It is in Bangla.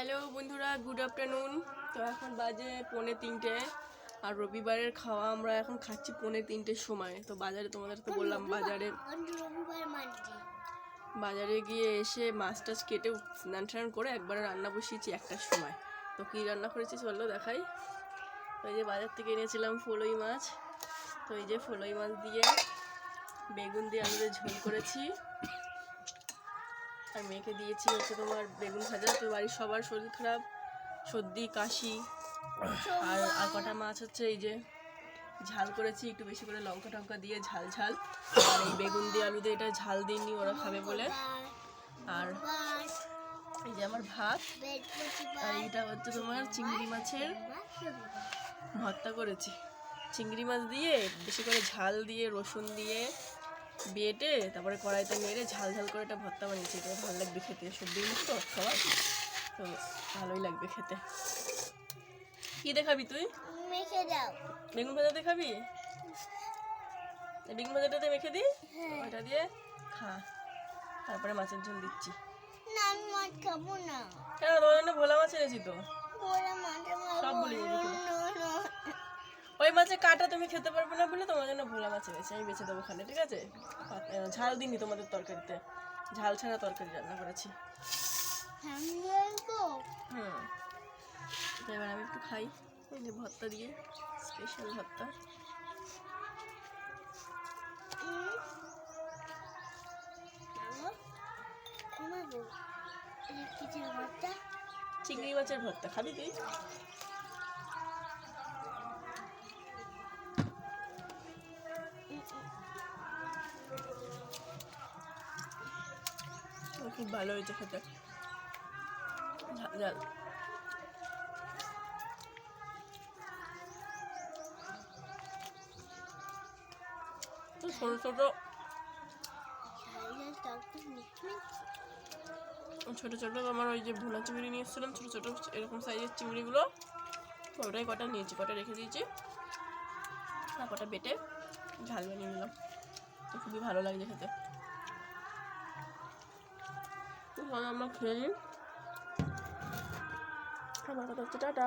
হ্যালো বন্ধুরা গুড আফটারনুন তো এখন বাজে পৌনে তিনটে আর রবিবারের খাওয়া আমরা এখন খাচ্ছি পৌনে তিনটের সময়। তো বাজারে তোমাদের তো বললাম বাজারে বাজারে গিয়ে এসে মাছ টাছ কেটে স্নান টান করে একবারে রান্না বসিয়েছি একটার সময়। তো কী রান্না করেছি চলল দেখাই। তো এই যে বাজার থেকে এনেছিলাম ফলই মাছ। তো এই যে ফলই মাছ দিয়ে বেগুন দিয়ে আলু দিয়ে ঝোল করেছি। আর মেয়েকে দিয়েছি হচ্ছে তোমার বেগুন ভাজা। তো বাড়ির সবার শরীর খারাপ, সর্দি, কাশি। আর আর কটা মাছ হচ্ছে এই যে ঝাল করেছি, একটু বেশি করে লঙ্কা টঙ্কা দিয়ে ঝাল ঝাল। আর এই বেগুন দিয়ে আলু দিয়ে এটা ঝাল দিইনি ওরা খাবে বলে। আর এই যে আমার ভাত, আর এইটা হচ্ছে তোমার চিংড়ি মাছের ভর্তা করেছি। চিংড়ি মাছ দিয়ে বেশি করে ঝাল দিয়ে, রসুন দিয়ে বেটে তারপরে কড়াইতে মেরে ঝাল ঝাল করে একটা ভর্তা বানিয়েছি। এটা ভালো লাগবে খেতে সবজি তো সবার তো ভালোই লাগবে খেতে। কী দেখাবি তুই? মেখে দাও। বেগুন ভাজাতে খাবি এই বেগুন ভাজাটাতে মেখে দিই হ্যাঁ। ওটা দিয়ে খা। তারপরে মাছের ঝোল দিচ্ছি। না আমি মাছ খাব না। কেন তোমার জন্য ভোলা মাছ এনেছি তো। বলে মাঠে ওই মাছের কাটা তুমি খেতে পারবে না বলে তোমার জন্য ভোলা মাছ এনেছি আমি বেছে দেবো ওখানে ঠিক আছে? ঝাল দিইনি তোমাদের তরকারিতে। ঝাল ছাড়া তরকারি রান্না করেছি। হুম। এবার আমি একটু খাই এই যে ভর্তা দিয়ে স্পেশাল ভর্তা। চিংড়ি মাছের ভর্তা। খাবি তুই? খুব ভালো হয়েছে খেতে। ঝাল। ছোটো ছোটো। ছোটো ছোটো আমার ওই যে ভুনা চিংড়ি নিয়ে এসেছিলাম, ছোটো ছোটো এরকম সাইজের চিংড়িগুলো। ওটাই কটা নিয়েছি, কটা রেখে দিয়েছি। আর কটা বেটে ঝাল বানিয়ে নিলাম। তো খুবই ভালো লাগছে খেতে। চলো আমরা খেয়ে নিই আমার কথা হচ্ছে টাটা